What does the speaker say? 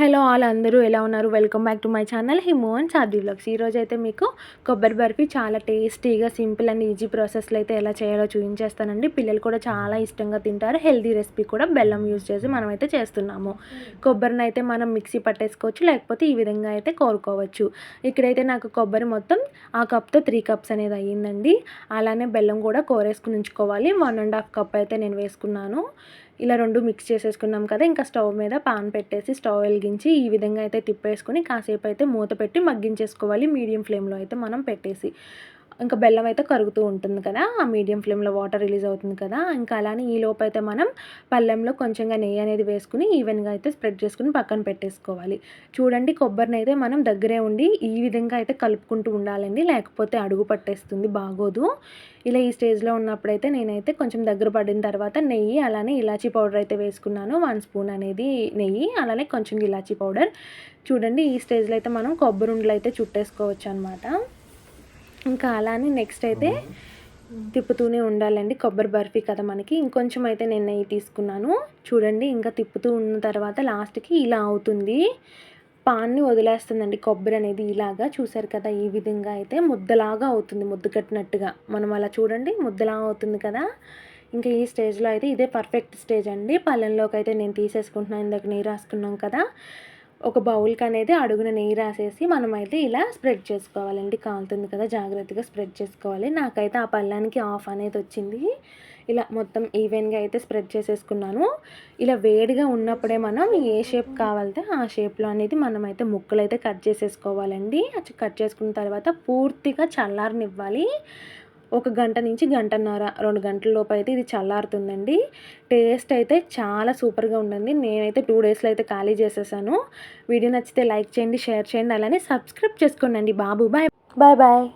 Hello all అందరూ ఎలా ఉన్నారు? Welcome back to my channel Himo and Sadi blogs ఈరోజు అయితే మీకు కొబ్బరి బర్ఫీ చాలా టేస్టీగా సింపుల్ అండ్ ఈజీ ప్రాసెస్లో అయితే ఎలా చేయాలో చూపించేస్తానండి. పిల్లలు కూడా చాలా ఇష్టంగా తింటారు. హెల్దీ రెసిపీ కూడా బెల్లం యూజ్ చేసి మనమైతే చేస్తున్నాము. కొబ్బరిని అయితే మనం మిక్సీ పట్టేసుకోవచ్చు లేకపోతే ఈ విధంగా అయితే కోరుకోవచ్చు. ఇక్కడైతే నాకు కొబ్బరి మొత్తం ఆ కప్తో త్రీ కప్స్ అనేది అయ్యిందండి. అలానే బెల్లం కూడా కోరేసుకుని ఉంచుకోవాలి. వన్ అండ్ హాఫ్ కప్ అయితే నేను వేసుకున్నాను. ఇలా రెండు మిక్స్ చేసేసుకున్నాం కదా ఇంకా స్టవ్ మీద పాన్ పెట్టేసి స్టవ్ వెలిగించి ఈ విధంగా అయితే తిప్పేసుకొని కాసేపు అయితే మూత పెట్టి మగ్గించేసుకోవాలి. మీడియం ఫ్లేమ్లో అయితే మనం పెట్టేసి ఇంకా బెల్లం అయితే కరుగుతూ ఉంటుంది కదా ఆ మీడియం ఫ్లేమ్లో వాటర్ రిలీజ్ అవుతుంది కదా ఇంకా అలానే ఈ లోపు అయితే మనం పళ్ళెంలో కొంచెంగా నెయ్యి అనేది వేసుకుని ఈవెన్గా అయితే స్ప్రెడ్ చేసుకుని పక్కన పెట్టేసుకోవాలి. చూడండి కొబ్బరిని అయితే మనం దగ్గరే ఉండి ఈ విధంగా అయితే కలుపుకుంటూ ఉండాలండి లేకపోతే అడుగు పట్టేస్తుంది బాగోదు. ఇలా ఈ స్టేజ్లో ఉన్నప్పుడైతే నేనైతే కొంచెం దగ్గర పడిన తర్వాత నెయ్యి అలానే ఇలాచీ పౌడర్ అయితే వేసుకున్నాను వన్ స్పూన్ అనేది నెయ్యి అలానే కొంచెం ఇలాచీ పౌడర్. చూడండి ఈ స్టేజ్లో అయితే మనం కొబ్బరి ఉండలు అయితే చుట్టేసుకోవచ్చు అనమాట ఇంకా అలానే నెక్స్ట్ అయితే తిప్పుతూనే ఉండాలండి. కొబ్బరి బర్ఫీ కదా మనకి. ఇంకొంచెం అయితే నేను నెయ్యి తీసుకున్నాను. చూడండి ఇంకా తిప్పుతూ ఉన్న తర్వాత లాస్ట్కి ఇలా అవుతుంది. పాన్ని వదిలేస్తుందండి కొబ్బరి అనేది ఇలాగా. చూసారు కదా ఈ విధంగా అయితే ముద్దలాగా అవుతుంది ముద్ద కట్టినట్టుగా. మనం అలా చూడండి ముద్దలాగా అవుతుంది కదా. ఇంకా ఈ స్టేజ్లో అయితే ఇదే పర్ఫెక్ట్ స్టేజ్ అండి. పళ్ళెంలోకి అయితే నేను తీసేసుకుంటున్నాను ఇందాక నీరు రాసుకున్నాం కదా. ఒక బౌల్కి అనేది అడుగున నెయ్యి రాసేసి మనమైతే ఇలా స్ప్రెడ్ చేసుకోవాలండి. కాలుతుంది కదా జాగ్రత్తగా స్ప్రెడ్ చేసుకోవాలి. నాకైతే ఆ పళ్ళానికి ఆఫ్ అనేది వచ్చింది. ఇలా మొత్తం ఈవెన్గా అయితే స్ప్రెడ్ చేసేసుకున్నాను. ఇలా వేడిగా ఉన్నప్పుడే మనం ఏ షేప్ కావాలితే ఆ షేప్లో అనేది మనమైతే ముక్కలు అయితే కట్ చేసేసుకోవాలండి. కట్ చేసుకున్న తర్వాత పూర్తిగా చల్లారనివ్వాలి. ఒక గంట నుంచి గంటన్నర రెండు గంటల లోపు అయితే ఇది చల్లారుతుందండి. టేస్ట్ అయితే చాలా సూపర్గా ఉండండి నేనైతే టూ డేస్లో అయితే ఖాళీ చేసేసాను. వీడియో నచ్చితే లైక్ చేయండి షేర్ చేయండి అలానే సబ్స్క్రైబ్ చేసుకోండి బాబు బాయ్. Bye bye.